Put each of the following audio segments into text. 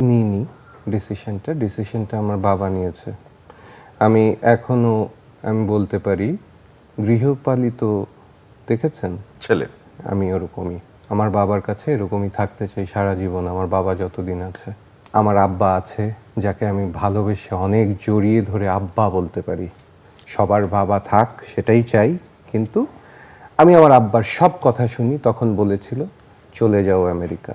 নিইনি ডিসিশনটা ডিসিশনটা আমার বাবা নিয়েছে। আমি এখনও আমি বলতে পারি গৃহপালিত দেখেছেন? ছেলে। আমি ওরকমই। আমার বাবার কাছে এরকমই থাকতে চাই সারা জীবন। আমার বাবা যতদিন আছে। আমার আব্বা আছে যাকে আমি ভালোবেসে অনেক জড়িয়ে ধরে আব্বা বলতে পারি। সবার বাবা থাক সেটাই চাই। কিন্তু আমি আমার আব্বার সব কথা শুনি তখন বলেছিল চলে যাও America.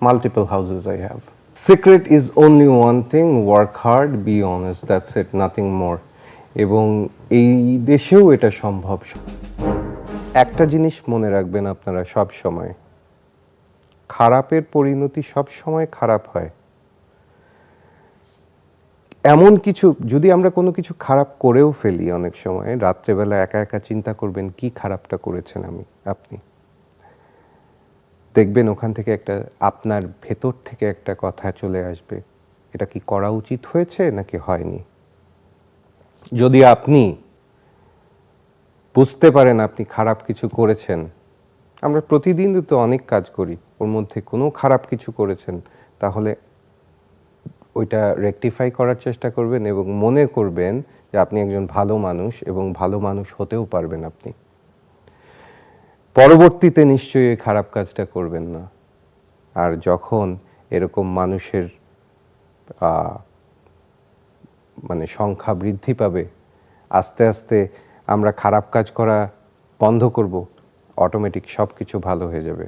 Multiple houses I have. Secret is only one thing work hard, be honest, that's it, nothing more. এবং এই দেশেও এটা সম্ভব একটা জিনিস মনে রাখবেন আপনারা সব সময় খারাপের পরিণতি সব সময় খারাপ হয় এমন কিছু যদি আমরা কোনো কিছু খারাপ করেও ফেলি অনেক সময় রাত্রেবেলা একা একা চিন্তা করবেন কি খারাপটা করেছেন আমি আপনি দেখবেন ওখান থেকে একটা, আপনার ভেতর থেকে একটা কথা চলে আসবে। এটা কি করা উচিত হয়েছে নাকি হয়নি? যদি আপনি বুঝতে পারেন আপনি খারাপ কিছু করেছেন, আমরা প্রতিদিন তো অনেক কাজ করি, ওর মধ্যে কোনো খারাপ কিছু করেছেন, তাহলে ওইটা রেকটিফাই করার চেষ্টা করবেন এবং মনে করবেন যে আপনি একজন ভালো মানুষ এবং ভালো মানুষ হতেও পারবেন আপনি। পরবর্তীতে নিশ্চয়ই খারাপ কাজটা করবেন না। আর যখন এরকম মানুষের মানে সংখ্যা বৃদ্ধি পাবে, আস্তে আস্তে আমরা খারাপ কাজ করা বন্ধ করব, অটোমেটিক সব কিছু ভালো হয়ে যাবে।